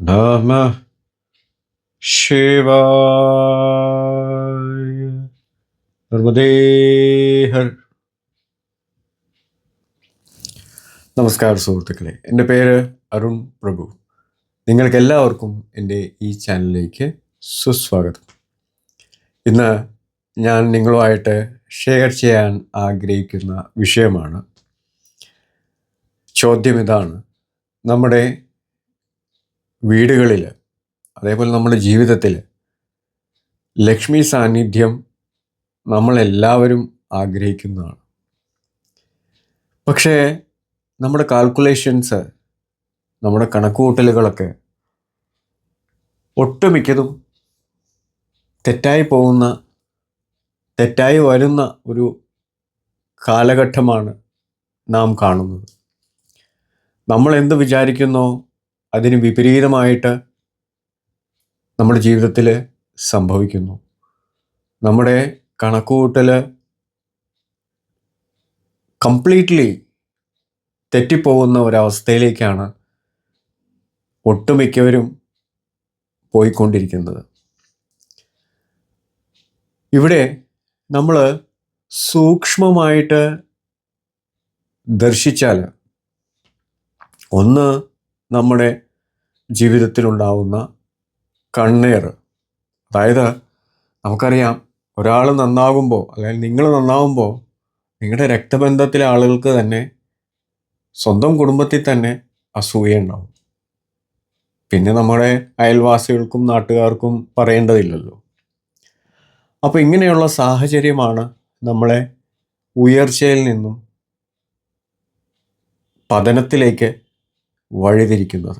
നമ ശിവായ നർമ്മദേഹർ നമസ്കാരം സുഹൃത്തുക്കളെ എന്റെ പേര് അരുൺ പ്രഭു. നിങ്ങൾക്ക് എല്ലാവർക്കും എന്റെ ഈ ചാനലിലേക്ക് സുസ്വാഗതം. ഇന്ന് ഞാൻ നിങ്ങളുമായിട്ട് ഷെയർ ചെയ്യാൻ ആഗ്രഹിക്കുന്ന വിഷയമാണ്. ചോദ്യം ഇതാണ്. നമ്മുടെ വീടുകളിൽ അതേപോലെ നമ്മുടെ ജീവിതത്തിൽ ലക്ഷ്മി സാന്നിധ്യം നമ്മളെല്ലാവരും ആഗ്രഹിക്കുന്നതാണ്. പക്ഷേ നമ്മുടെ കാൽക്കുലേഷൻസ് നമ്മുടെ കണക്കുകൂട്ടലുകളൊക്കെ ഒട്ടുമിക്കതും തെറ്റായി പോകുന്ന തെറ്റായി വരുന്ന ഒരു കാലഘട്ടമാണ് നാം കാണുന്നത്. നമ്മൾ എന്ത് വിചാരിക്കുന്നോ? അതിന് വിപരീതമായിട്ട് നമ്മുടെ ജീവിതത്തിൽ സംഭവിക്കുന്നു. നമ്മുടെ കണക്കുകൂട്ടൽ കംപ്ലീറ്റ്ലി തെറ്റിപ്പോകുന്ന ഒരവസ്ഥയിലേക്കാണ് ഒട്ടുമിക്കവരും പോയിക്കൊണ്ടിരിക്കുന്നത്. ഇവിടെ നമ്മൾ സൂക്ഷ്മമായിട്ട് ദർശിച്ചാൽ ഒന്ന് നമ്മുടെ ജീവിതത്തിലുണ്ടാവുന്ന കണ്ണേർ. അതായത് നമുക്കറിയാം ഒരാൾ നന്നാകുമ്പോൾ അല്ലെങ്കിൽ നിങ്ങൾ നന്നാകുമ്പോൾ നിങ്ങളുടെ രക്തബന്ധത്തിലെ ആളുകൾക്ക് തന്നെ സ്വന്തം കുടുംബത്തിൽ തന്നെ അസൂയ ഉണ്ടാവും. പിന്നെ നമ്മുടെ അയൽവാസികൾക്കും നാട്ടുകാർക്കും പറയേണ്ടതില്ലല്ലോ. അപ്പോൾ ഇങ്ങനെയുള്ള സാഹചര്യമാണ് നമ്മളെ ഉയർച്ചയിൽ നിന്നും പതനത്തിലേക്ക് വഴിതിരിക്കുന്നത്.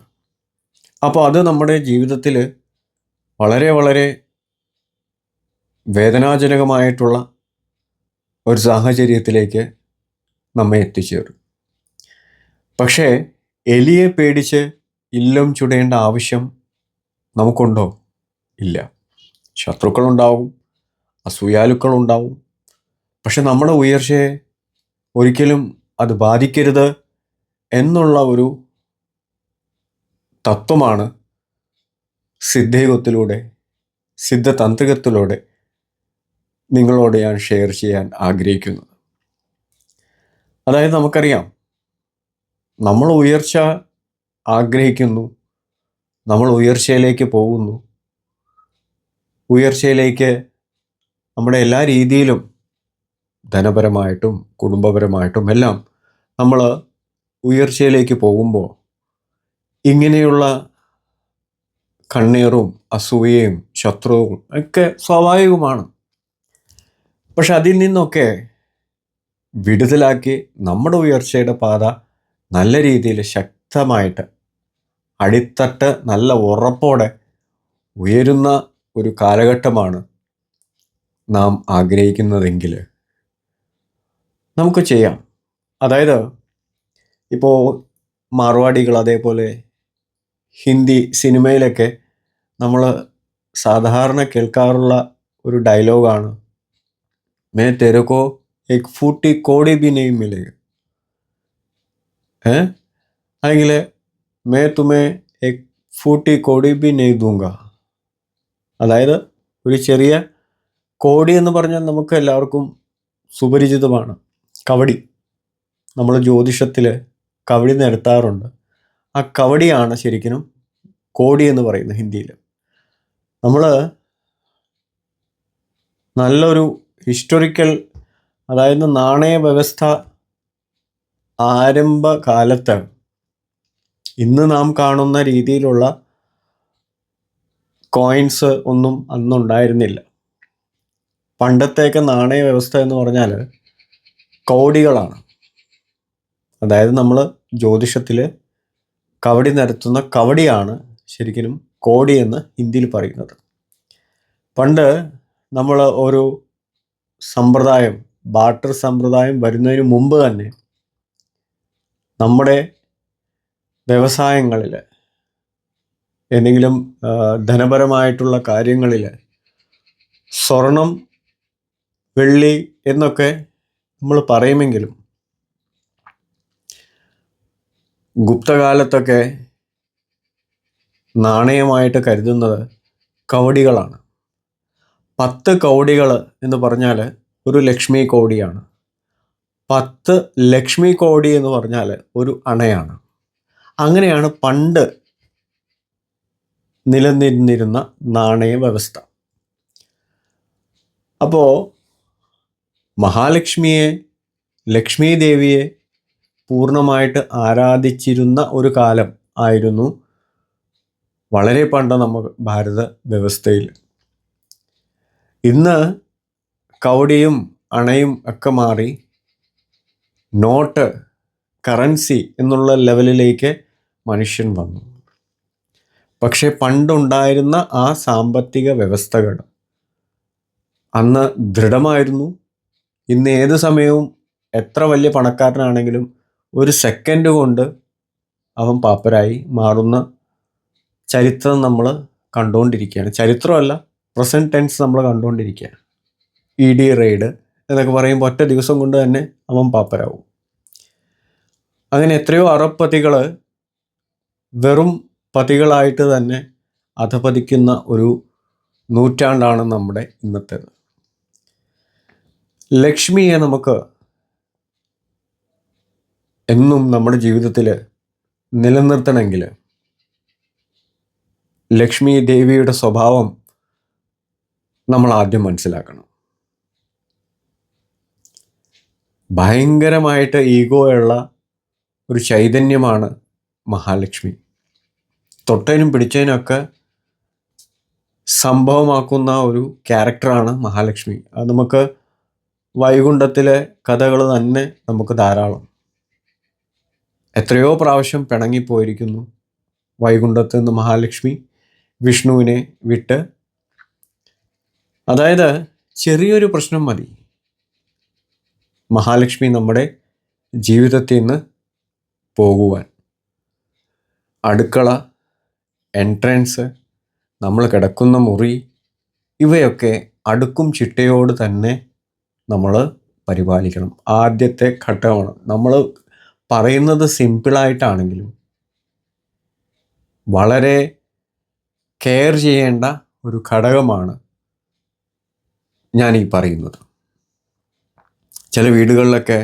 അപ്പോൾ അത് നമ്മുടെ ജീവിതത്തിൽ വളരെ വളരെ വേദനാജനകമായിട്ടുള്ള ഒരു സാഹചര്യത്തിലേക്ക് നമ്മെ എത്തിച്ചേരും. പക്ഷേ എലിയെ പേടിച്ച് ഇല്ലം ചുടേണ്ട ആവശ്യം നമുക്കുണ്ടോ? ഇല്ല. ശത്രുക്കളുണ്ടാവും. അസൂയാലുക്കളുണ്ടാവും. പക്ഷെ നമ്മുടെ ഉയർച്ചയെ ഒരിക്കലും അത് ബാധിക്കരുത് എന്നുള്ള ഒരു തത്വമാണ് സിദ്ധയുഗത്തിലൂടെ സിദ്ധതന്ത്രികത്തിലൂടെ നിങ്ങളോട് ഞാൻ ഷെയർ ചെയ്യാൻ ആഗ്രഹിക്കുന്നത്. അതായത് നമുക്കറിയാം നമ്മൾ ഉയർച്ച ആഗ്രഹിക്കുന്നു നമ്മൾ ഉയർച്ചയിലേക്ക് പോകുന്നു. ഉയർച്ചയിലേക്ക് നമ്മുടെ എല്ലാ രീതിയിലും ധനപരമായിട്ടും കുടുംബപരമായിട്ടും എല്ലാം നമ്മൾ ഉയർച്ചയിലേക്ക് പോകുമ്പോൾ ഇങ്ങനെയുള്ള കണ്ണീറും അസൂയയും ശത്രുവും ഒക്കെ സ്വാഭാവികമാണ്. പക്ഷെ അതിൽ നിന്നൊക്കെ വിടുതലാക്കി നമ്മുടെ ഉയർച്ചയുടെ പാത നല്ല രീതിയിൽ ശക്തമായിട്ട് അടിത്തട്ട് നല്ല ഉറപ്പോടെ ഉയരുന്ന ഒരു കാലഘട്ടമാണ് നാം ആഗ്രഹിക്കുന്നതെങ്കിൽ നമുക്ക് ചെയ്യാം. അതായത് ഇപ്പോൾ മാർവാടികൾ അതേപോലെ ഹിന്ദി സിനിമയിലൊക്കെ നമ്മൾ സാധാരണ കേൾക്കാറുള്ള ഒരു ഡയലോഗാണ്. മേ തെരക്കോ എക് ഫൂട്ടി കോടി ബി നെയ് ഏ? അല്ലെങ്കിൽ മേ തുമേ എക് ഫൂട്ടി കോടി ബി നെയ് ദൂങ്ക അതായത് ഒരു ചെറിയ കോടി എന്ന് പറഞ്ഞാൽ നമുക്ക് എല്ലാവർക്കും സുപരിചിതമാണ്. കവടി. നമ്മൾ ജ്യോതിഷത്തിൽ കവടി നിരത്താറുണ്ട്. ആ കവടിയാണ് ശരിക്കും കോടി എന്ന് പറയുന്നത് ഹിന്ദിയിൽ. നമ്മൾ നല്ലൊരു ഹിസ്റ്റോറിക്കൽ അതായത് നാണയ വ്യവസ്ഥ ആരംഭകാലത്ത് ഇന്ന് നാം കാണുന്ന രീതിയിലുള്ള കോയിൻസ് ഒന്നും അന്നുണ്ടായിരുന്നില്ല. പണ്ടത്തേക്ക് നാണയ വ്യവസ്ഥ എന്ന് പറഞ്ഞാൽ കോടികളാണ്. അതായത് നമ്മൾ ജ്യോതിഷത്തിൽ കവടി നിരത്തുന്ന കവടിയാണ് ശരിക്കും കോടി എന്ന് ഹിന്ദിയിൽ പറയുന്നത്. പണ്ട് നമ്മൾ ഒരു സമ്പ്രദായം ബാട്ടർ സമ്പ്രദായം വരുന്നതിന് മുമ്പ് തന്നെ നമ്മുടെ വ്യവസായങ്ങളിൽ എന്തെങ്കിലും ധനപരമായിട്ടുള്ള കാര്യങ്ങളിൽ സ്വർണം വെള്ളി എന്നൊക്കെ നമ്മൾ പറയുമെങ്കിലും ഗുപ്തകാലത്തൊക്കെ നാണയമായിട്ട് കരുതുന്നത് കവടികളാണ്. പത്ത് കൗടികൾ എന്ന് പറഞ്ഞാൽ ഒരു ലക്ഷ്മി കോടിയാണ്. പത്ത് ലക്ഷ്മി കോടി എന്ന് പറഞ്ഞാൽ ഒരു അണയാണ്. അങ്ങനെയാണ് പണ്ട് നിലനിന്നിരുന്ന നാണയ വ്യവസ്ഥ. അപ്പോൾ മഹാലക്ഷ്മിയെ ലക്ഷ്മി ദേവിയെ പൂർണമായിട്ട് ആരാധിച്ചിരുന്ന ഒരു കാലം ആയിരുന്നു വളരെ പണ്ട് നമ്മൾ ഭാരത വ്യവസ്ഥയിൽ. ഇന്ന് കൗടിയും അണയും ഒക്കെ മാറി നോട്ട് കറൻസി എന്നുള്ള ലെവലിലേക്ക് മനുഷ്യൻ വന്നു. പക്ഷെ പണ്ടുണ്ടായിരുന്ന ആ സാമ്പത്തിക വ്യവസ്ഥകൾ അന്ന് ദൃഢമായിരുന്നു. ഇന്ന് ഏത് സമയവും എത്ര വലിയ പണക്കാരനാണെങ്കിലും ഒരു സെക്കൻഡ് കൊണ്ട് അവൻ പാപ്പരായി മാറുന്ന ചരിത്രം നമ്മൾ കണ്ടുകൊണ്ടിരിക്കുകയാണ്. ചരിത്രമല്ല പ്രസന്റ് ടെൻസ് നമ്മൾ കണ്ടുകൊണ്ടിരിക്കുകയാണ്. ഇ ഡി റെയ്ഡ് എന്നൊക്കെ പറയുമ്പോൾ ഒറ്റ ദിവസം കൊണ്ട് തന്നെ അവൻ പാപ്പരാകും അങ്ങനെ എത്രയോ അറപ്പതികൾ വെറും പതികളായിട്ട് തന്നെ അധപതിക്കുന്ന ഒരു നൂറ്റാണ്ടാണ് നമ്മുടെ ഇന്നത്തേത്. ലക്ഷ്മിയെ നമുക്ക് എന്നും നമ്മുടെ ജീവിതത്തിൽ നിലനിർത്തണമെങ്കിൽ ലക്ഷ്മി ദേവിയുടെ സ്വഭാവം നമ്മൾ ആദ്യം മനസ്സിലാക്കണം. ഭയങ്കരമായിട്ട് ഈഗോയുള്ള ഒരു ചൈതന്യമാണ് മഹാലക്ഷ്മി. തൊട്ടതിനും പിടിച്ചതിനൊക്കെ സംഭവമാക്കുന്ന ഒരു ക്യാരക്ടറാണ് മഹാലക്ഷ്മി. അത് നമുക്ക് വൈകുണ്ഠത്തിലെ കഥകൾ തന്നെ നമുക്ക് ധാരാളം. എത്രയോ പ്രാവശ്യം പിണങ്ങിപ്പോയിരിക്കുന്നു വൈകുണ്ഠത്ത് നിന്ന് മഹാലക്ഷ്മി വിഷ്ണുവിനെ വിട്ട്. അതായത് ചെറിയൊരു പ്രശ്നം മതി. മഹാലക്ഷ്മി നമ്മുടെ ജീവിതത്തിൽ നിന്ന് പോകുവാൻ. അടുക്കള എൻട്രൻസ് നമ്മൾ കിടക്കുന്ന മുറി ഇവയൊക്കെ അടുക്കും ചിട്ടയോട് തന്നെ നമ്മൾ പരിപാലിക്കണം. ആദ്യത്തെ ഘട്ടമാണ്. നമ്മൾ പറയുന്നത് സിമ്പിളായിട്ടാണെങ്കിലും വളരെ കെയർ ചെയ്യേണ്ട ഒരു ഘടകമാണ് ഞാൻ ഈ പറയുന്നത്. ചില വീടുകളിലൊക്കെ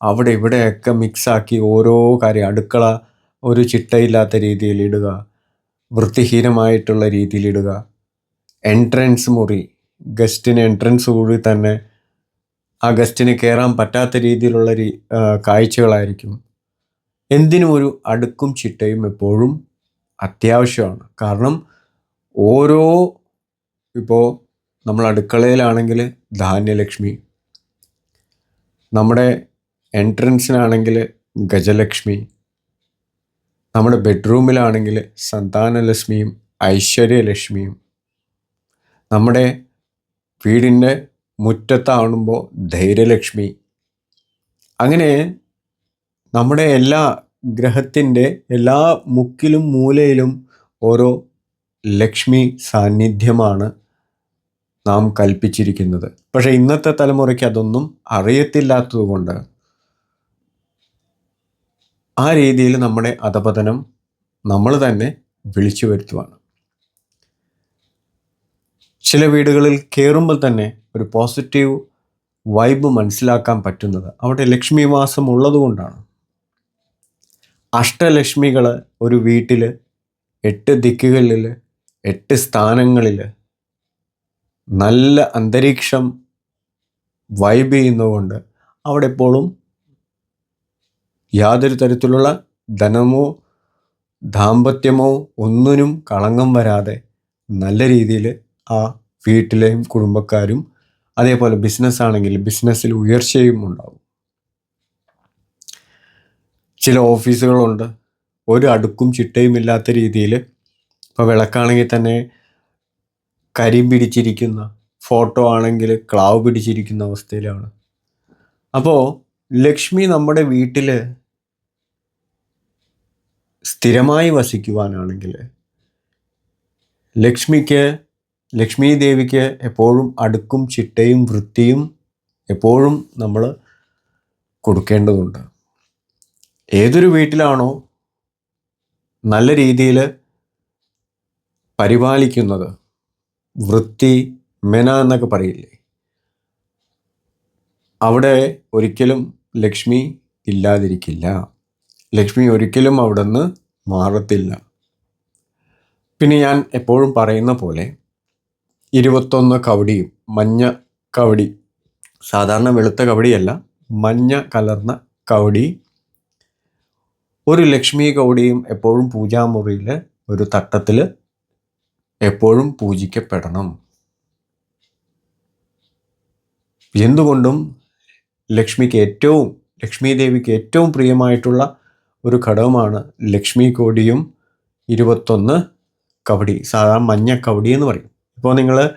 അവിടെ ഇവിടെയൊക്കെ മിക്സാക്കി ഓരോ കാര്യം അടുക്കള ഒരു ചിട്ടയില്ലാത്ത രീതിയിൽ ഇടുക വൃത്തിഹീനമായിട്ടുള്ള രീതിയിൽ ഇടുക എൻട്രൻസ് മുറി ഗസ്റ്റിന് എൻട്രൻസ് കൂടി തന്നെ ആ ഗസ്റ്റിന് കയറാൻ പറ്റാത്ത രീതിയിലുള്ള കാഴ്ചകളായിരിക്കും. എന്തിനും ഒരു അടുക്കും ചിട്ടയും എപ്പോഴും അത്യാവശ്യമാണ്. കാരണം ഓരോ ഇപ്പോൾ നമ്മൾ അടുക്കളയിലാണെങ്കിൽ ധാന്യലക്ഷ്മി നമ്മുടെ എൻട്രൻസിനാണെങ്കിൽ ഗജലക്ഷ്മി നമ്മുടെ ബെഡ്റൂമിലാണെങ്കിൽ സന്താനലക്ഷ്മിയും ഐശ്വര്യലക്ഷ്മിയും നമ്മുടെ വീടിന്റെ മുറ്റത്താണുമ്പോൾ ധൈര്യലക്ഷ്മി. അങ്ങനെ നമ്മുടെ എല്ലാ ഗ്രഹത്തിന്റെ എല്ലാ മുക്കിലും മൂലയിലും ഓരോ ലക്ഷ്മി സാന്നിധ്യമാണ് നാം കൽപ്പിച്ചിരിക്കുന്നത്. പക്ഷേ ഇന്നത്തെ തലമുറയ്ക്ക് അതൊന്നും അറിയത്തില്ലാത്തതുകൊണ്ട് ആ രീതിയിൽ നമ്മുടെ അധപതനം നമ്മൾ തന്നെ വിളിച്ചു വരുത്തുവാണ്. ചില വീടുകളിൽ കയറുമ്പോൾ തന്നെ ഒരു പോസിറ്റീവ് വൈബ് മനസ്സിലാക്കാൻ പറ്റുന്നത്. അവിടെ ലക്ഷ്മി മാസം ഉള്ളതുകൊണ്ടാണ് അഷ്ടലക്ഷ്മികൾ ഒരു വീട്ടിൽ എട്ട് ദിക്കുകളിൽ എട്ട് സ്ഥാനങ്ങളിൽ നല്ല അന്തരീക്ഷം വൈബ് ചെയ്യുന്നതുകൊണ്ട് അവിടെ എപ്പോഴും യാതൊരു തരത്തിലുള്ള ധനമോ ദാമ്പത്യമോ ഒന്നിനും കളങ്കം വരാതെ നല്ല രീതിയിൽ ആ വീട്ടിലെയും കുടുംബക്കാരും അതേപോലെ ബിസിനസ് ആണെങ്കിൽ ബിസിനസ്സിൽ ഉയർച്ചയും ഉണ്ടാവും. ചില ഓഫീസുകളുണ്ട് ഒരു അടുക്കും ചിട്ടയും ഇല്ലാത്ത രീതിയിൽ ഇപ്പോൾ വിളക്കാണെങ്കിൽ തന്നെ കരി പിടിച്ചിരിക്കുന്ന ഫോട്ടോ ആണെങ്കിൽ ക്ലാവ് പിടിച്ചിരിക്കുന്ന അവസ്ഥയിലാണ്. അപ്പോൾ ലക്ഷ്മി നമ്മുടെ വീട്ടിൽ സ്ഥിരമായി വസിക്കുവാനാണെങ്കിൽ ലക്ഷ്മിക്ക് ലക്ഷ്മി ദേവിക്ക് എപ്പോഴും അടുക്കും ചിട്ടയും വൃത്തിയും എപ്പോഴും നമ്മൾ കൊടുക്കേണ്ടതുണ്ട്. ഏതൊരു വീട്ടിലാണോ നല്ല രീതിയിൽ പരിപാലിക്കുന്നത് വൃത്തി മെന എന്നൊക്കെ പറയില്ലേ? അവിടെ ഒരിക്കലും ലക്ഷ്മി ഇല്ലാതിരിക്കില്ല. ലക്ഷ്മി ഒരിക്കലും അവിടെ നിന്ന് മാറത്തില്ല. പിന്നെ ഞാൻ എപ്പോഴും പറയുന്ന പോലെ ഇരുപത്തൊന്ന് കവടിയും മഞ്ഞ കവടി. സാധാരണ വെളുത്ത കവടിയല്ല മഞ്ഞ കലർന്ന കവടി. ഒരു ലക്ഷ്മി കവടിയും എപ്പോഴും പൂജാമുറിയിൽ ഒരു തട്ടത്തിൽ എപ്പോഴും പൂജിക്കപ്പെടണം. എന്തുകൊണ്ടും ലക്ഷ്മിക്ക് ഏറ്റവും ലക്ഷ്മി ദേവിക്ക് ഏറ്റവും പ്രിയമായിട്ടുള്ള ഒരു ഘടകമാണ് ലക്ഷ്മി കോടിയും ഇരുപത്തൊന്ന് കവടി. സാധാരണ മഞ്ഞ കവടി എന്ന് പറയും. ഇപ്പോൾ നിങ്ങൾ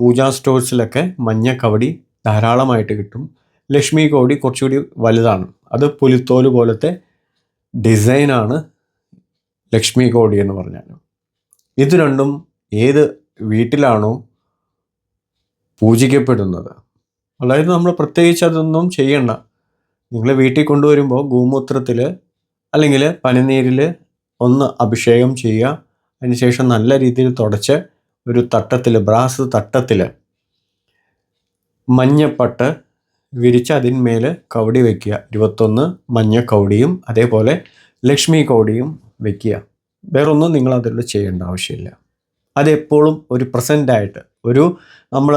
പൂജാ സ്റ്റോഴ്സിലൊക്കെ മഞ്ഞ കവടി ധാരാളമായിട്ട് കിട്ടും. ലക്ഷ്മി കോടി കുറച്ചുകൂടി വലുതാണ്. അത് പുലിത്തോൽ പോലത്തെ ഡിസൈനാണ് ലക്ഷ്മി കോടി എന്ന് പറഞ്ഞാൽ ഇത് രണ്ടും ഏത് വീട്ടിലാണോ പൂജിക്കപ്പെടുന്നത്. അതായത് നമ്മൾ പ്രത്യേകിച്ച് അതൊന്നും ചെയ്യണ്ട. നിങ്ങൾ വീട്ടിൽ കൊണ്ടുവരുമ്പോൾ ഗോമൂത്രത്തിൽ അല്ലെങ്കിൽ പനിനീരിൽ ഒന്ന് അഭിഷേകം ചെയ്യുക. അതിനുശേഷം നല്ല രീതിയിൽ തുടച്ച് ഒരു തട്ടത്തിൽ ബ്രാസ് തട്ടത്തിൽ മഞ്ഞപ്പട്ട് വിരിച്ച് അതിന്മേൽ കവടി വയ്ക്കുക ഇരുപത്തൊന്ന് മഞ്ഞ കവടിയും അതേപോലെ ലക്ഷ്മി കവടിയും വയ്ക്കുക വേറൊന്നും നിങ്ങൾ അതിൽ ചെയ്യേണ്ട ആവശ്യമില്ല. അതെപ്പോഴും ഒരു പ്രസന്റായിട്ട് ഒരു നമ്മൾ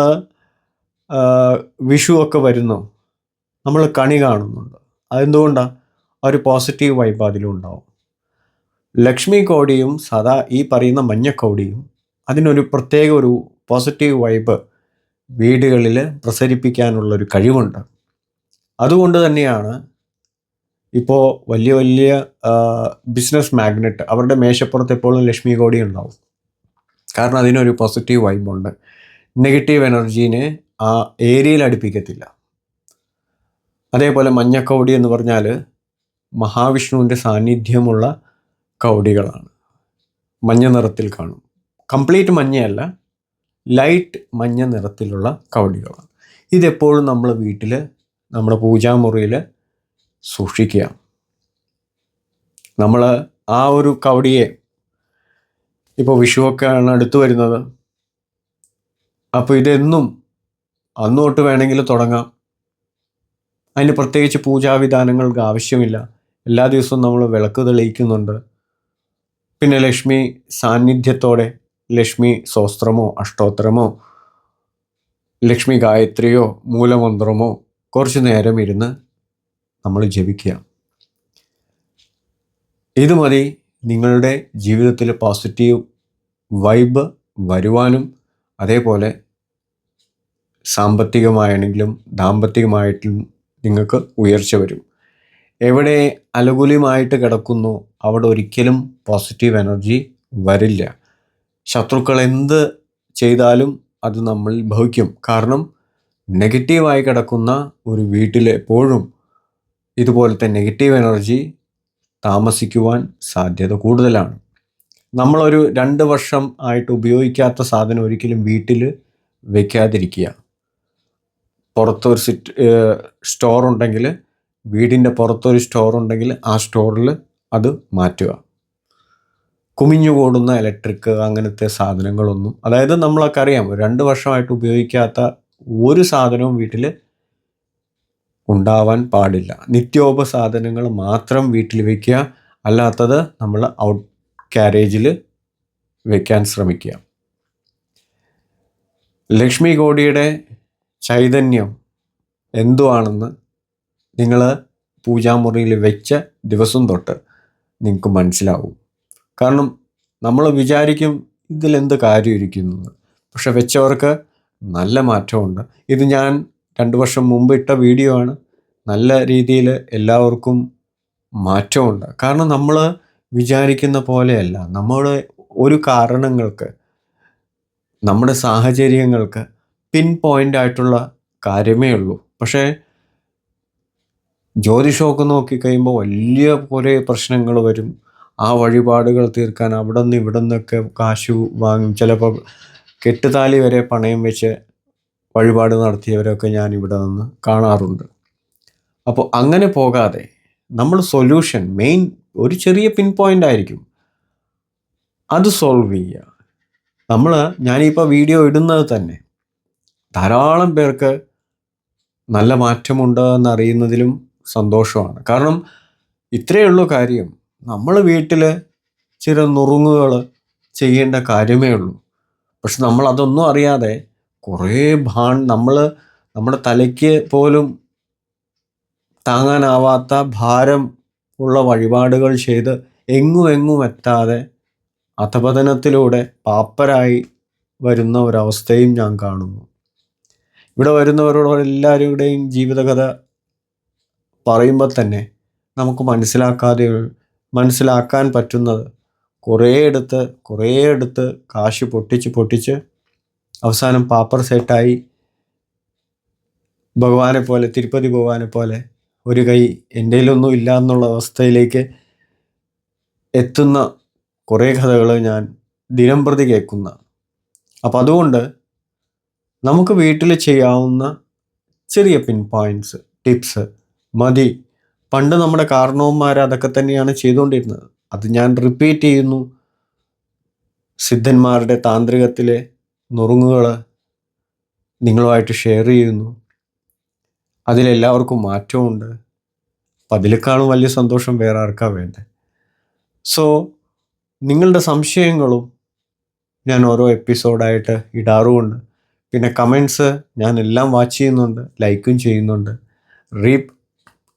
വിഷു ഒക്കെ വരുന്നു നമ്മൾ കണി കാണുന്നുണ്ട്. അതെന്തുകൊണ്ടാണ് ഒരു പോസിറ്റീവ് വൈബ് അതിലും ഉണ്ടാവും ലക്ഷ്മി കോടിയും സദാ ഈ പറയുന്ന മഞ്ഞ കോടിയും അതിനൊരു പ്രത്യേക ഒരു പോസിറ്റീവ് വൈബ് വീടുകളിൽ പ്രസരിപ്പിക്കാനുള്ളൊരു കഴിവുണ്ട്. അതുകൊണ്ട് തന്നെയാണ് ഇപ്പോൾ വലിയ വലിയ ബിസിനസ് മാഗ്നറ്റ് അവരുടെ മേശപ്പുറത്ത് എപ്പോഴും ലക്ഷ്മി കോടി ഉണ്ടാവും. കാരണം അതിനൊരു പോസിറ്റീവ് വൈബുണ്ട് നെഗറ്റീവ് എനർജീനെ ആ ഏരിയയിൽ അടുപ്പിക്കത്തില്ല. അതേപോലെ മഞ്ഞക്കൗടി എന്ന് പറഞ്ഞാൽ മഹാവിഷ്ണുവിന്റെ സാന്നിധ്യമുള്ള കൗടികളാണ്. മഞ്ഞ നിറത്തിൽ കാണും. കംപ്ലീറ്റ് മഞ്ഞയല്ല ലൈറ്റ് മഞ്ഞ നിറത്തിലുള്ള കവടികളാണ്. ഇതെപ്പോഴും നമ്മൾ വീട്ടിൽ നമ്മുടെ പൂജാമുറിയിൽ സൂക്ഷിക്കുക. നമ്മൾ ആ ഒരു കവടിയെ ഇപ്പോൾ വിഷുവൊക്കെയാണ് അടുത്ത് വരുന്നത്. അപ്പോൾ ഇതെന്നും അന്നോട്ട് വേണമെങ്കിൽ തുടങ്ങാം. അതിന് പ്രത്യേകിച്ച് പൂജാവിധാനങ്ങൾക്ക് ആവശ്യമില്ല. എല്ലാ ദിവസവും നമ്മൾ വിളക്ക് തെളിയിക്കുന്നുണ്ട്. പിന്നെ ലക്ഷ്മി സാന്നിധ്യത്തോടെ ലക്ഷ്മി സ്വസ്ത്രമോ അഷ്ടോത്തരമോ ലക്ഷ്മി ഗായത്രിയോ മൂലമന്ത്രമോ കുറച്ച് നേരം ഇരുന്ന് നമ്മൾ ജപിക്കുക. ഇത് മതി നിങ്ങളുടെ ജീവിതത്തിൽ പോസിറ്റീവ് വൈബ് വരുവാനും അതേപോലെ സാമ്പത്തികമായാണെങ്കിലും ദാമ്പത്തികമായിട്ടും നിങ്ങൾക്ക് ഉയർച്ച വരും. എവിടെ അലകുലിയുമായിട്ട് കിടക്കുന്നു അവിടെ ഒരിക്കലും പോസിറ്റീവ് എനർജി വരില്ല. ശത്രുക്കൾ എന്ത് ചെയ്താലും അത് നമ്മൾ ഭവിക്കും. കാരണം നെഗറ്റീവായി കിടക്കുന്ന ഒരു വീട്ടിൽ എപ്പോഴും ഇതുപോലത്തെ നെഗറ്റീവ് എനർജി താമസിക്കുവാൻ സാധ്യത കൂടുതലാണ്. നമ്മളൊരു രണ്ട് വർഷം ആയിട്ട് ഉപയോഗിക്കാത്ത സാധനം ഒരിക്കലും വീട്ടിൽ വയ്ക്കാതിരിക്കുക പുറത്തൊരു സിറ്റ് സ്റ്റോർ ഉണ്ടെങ്കിൽ വീടിന്റെ പുറത്തൊരു സ്റ്റോർ ഉണ്ടെങ്കിൽ ആ സ്റ്റോറിൽ അത് മാറ്റുക. കുമിഞ്ഞു കൂടുന്ന ഇലക്ട്രിക് അങ്ങനത്തെ സാധനങ്ങളൊന്നും അതായത് നമ്മളൊക്കെ അറിയാം രണ്ട് വർഷമായിട്ട് ഉപയോഗിക്കാത്ത ഒരു സാധനവും വീട്ടിൽ ഉണ്ടാവാൻ പാടില്ല. നിത്യോപ സാധനങ്ങൾ മാത്രം വീട്ടിൽ വയ്ക്കുക അല്ലാത്തത് നമ്മൾ ഔട്ട് ക്യാരേജിൽ വയ്ക്കാൻ ശ്രമിക്കുക. ലക്ഷ്മി കോടിയുടെ ചൈതന്യം എന്തുവാണെന്ന് നിങ്ങൾ പൂജാമുറിയിൽ വെച്ച ദിവസം തൊട്ട് നിങ്ങൾക്ക് മനസ്സിലാവും. കാരണം നമ്മൾ വിചാരിക്കും ഇതിലെന്ത് കാര്യം ഇരിക്കുന്നു പക്ഷെ വെച്ചവർക്ക് നല്ല മാറ്റമുണ്ട്. ഇത് ഞാൻ രണ്ട് വർഷം മുമ്പ് ഇട്ട വീഡിയോ ആണ്. നല്ല രീതിയിൽ എല്ലാവർക്കും മാറ്റമുണ്ട്. കാരണം നമ്മൾ വിചാരിക്കുന്ന പോലെയല്ല. നമ്മുടെ ഒരു കാരണങ്ങൾക്ക് നമ്മുടെ സാഹചര്യങ്ങൾക്ക് പിൻ പോയിന്റ് ആയിട്ടുള്ള കാര്യമേ ഉള്ളൂ. പക്ഷേ ജ്യോതിഷമൊക്കെ നോക്കിക്കഴിയുമ്പോൾ വലിയ കുറേ പ്രശ്നങ്ങൾ വരും. ആ വഴിപാടുകൾ തീർക്കാൻ അവിടെ നിന്ന് ഇവിടെ നിന്നൊക്കെ കാശ് വാങ്ങും ചിലപ്പോൾ കെട്ടുതാലി വരെ പണയം വെച്ച് വഴിപാട് നടത്തിയവരൊക്കെ ഞാൻ ഇവിടെ നിന്ന് കാണാറുണ്ട്. അപ്പോൾ അങ്ങനെ പോകാതെ നമ്മൾ സൊല്യൂഷൻ മെയിൻ ഒരു ചെറിയ പിൻ പോയിന്റ് ആയിരിക്കും. അത് സോൾവ് ചെയ്യുക. നമ്മൾ ഞാനിപ്പോൾ വീഡിയോ ഇടുന്നത് തന്നെ. ധാരാളം പേർക്ക് നല്ല മാറ്റമുണ്ട് എന്നറിയുന്നതിലും സന്തോഷമാണ്. കാരണം ഇത്രയേ ഉള്ളൂ കാര്യം. നമ്മൾ വീട്ടിൽ ചില നുറുങ്ങുകൾ ചെയ്യേണ്ട കാര്യമേ ഉള്ളൂ. പക്ഷെ നമ്മൾ അതൊന്നും അറിയാതെ കുറേ ഭാ നമ്മൾ നമ്മുടെ തലയ്ക്ക് പോലും താങ്ങാനാവാത്ത ഭാരം ഉള്ള വഴിപാടുകൾ ചെയ്ത് എങ്ങും എങ്ങും എത്താതെ അധപതനത്തിലൂടെ പാപ്പരായി വരുന്ന ഒരവസ്ഥയും ഞാൻ കാണുന്നു. ഇവിടെ വരുന്നവരോട് എല്ലാവരുടെയും ജീവിതകഥ പറയുമ്പോൾ തന്നെ നമുക്ക് മനസ്സിലാക്കാതെ മനസ്സിലാക്കാൻ പറ്റുന്നത്. കുറേ എടുത്ത് കുറേ എടുത്ത് കാശ് പൊട്ടിച്ച് പൊട്ടിച്ച് അവസാനം പാപ്പർ സെറ്റായി ഭഗവാനെ പോലെ തിരുപ്പതി ഭഗവാനെ പോലെ ഒരു കൈ എന്റെ കയ്യിലൊന്നും ഇല്ല എന്നുള്ള അവസ്ഥയിലേക്ക് എത്തുന്ന കുറേ കഥകൾ ഞാൻ ദിനം പ്രതി കേൾക്കുന്ന. അപ്പം അതുകൊണ്ട് നമുക്ക് വീട്ടിൽ ചെയ്യാവുന്ന ചെറിയ പിൻ പോയിന്റ്സ് ടിപ്സ് മതി. പണ്ട് നമ്മുടെ കാരണവന്മാർ അതൊക്കെ തന്നെയാണ് ചെയ്തുകൊണ്ടിരുന്നത്. അത് ഞാൻ റിപ്പീറ്റ് ചെയ്യുന്നു. സിദ്ധന്മാരുടെ താന്ത്രികത്തിലെ നുറുങ്ങുകൾ നിങ്ങളുമായിട്ട് ഷെയർ ചെയ്യുന്നു. അതിലെല്ലാവർക്കും മാറ്റമുണ്ട് അപ്പം അതിലേക്കാളും വലിയ സന്തോഷം വേറെ ആർക്കാ വേണ്ടത് സോ നിങ്ങളുടെ സംശയങ്ങളും ഞാൻ ഓരോ എപ്പിസോഡായിട്ട് ഇടാറുമുണ്ട്. പിന്നെ കമൻസ് ഞാൻ എല്ലാം വാച്ച് ചെയ്യുന്നുണ്ട് ലൈക്കും ചെയ്യുന്നുണ്ട്. റീപ്പ്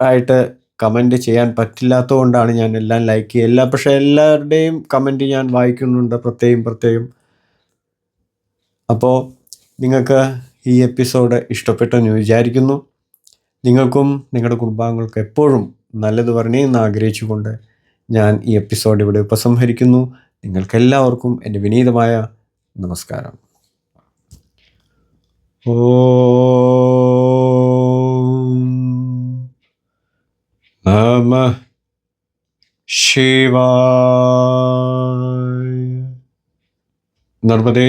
ആയിട്ട് കമന്റ് ചെയ്യാൻ പറ്റില്ലാത്തതുകൊണ്ടാണ് ഞാൻ എല്ലാം ലൈക്ക് ചെയ്യുക എല്ലാ പക്ഷേ എല്ലാവരുടെയും കമന്റ് ഞാൻ വായിക്കുന്നുണ്ട് പ്രത്യേകം പ്രത്യേകം. അപ്പോൾ നിങ്ങൾക്ക് ഈ എപ്പിസോഡ് ഇഷ്ടപ്പെട്ടെന്ന് വിചാരിക്കുന്നു. നിങ്ങൾക്കും നിങ്ങളുടെ കുടുംബാംഗങ്ങൾക്കും എപ്പോഴും നല്ലത് വരണേ എന്ന് ആഗ്രഹിച്ചുകൊണ്ട് ഞാൻ ഈ എപ്പിസോഡ് ഇവിടെ ഉപസംഹരിക്കുന്നു. നിങ്ങൾക്കെല്ലാവർക്കും എന്റെ വിനീതമായ നമസ്കാരം. ഓം നമ ശിവായ നർമ്മദേ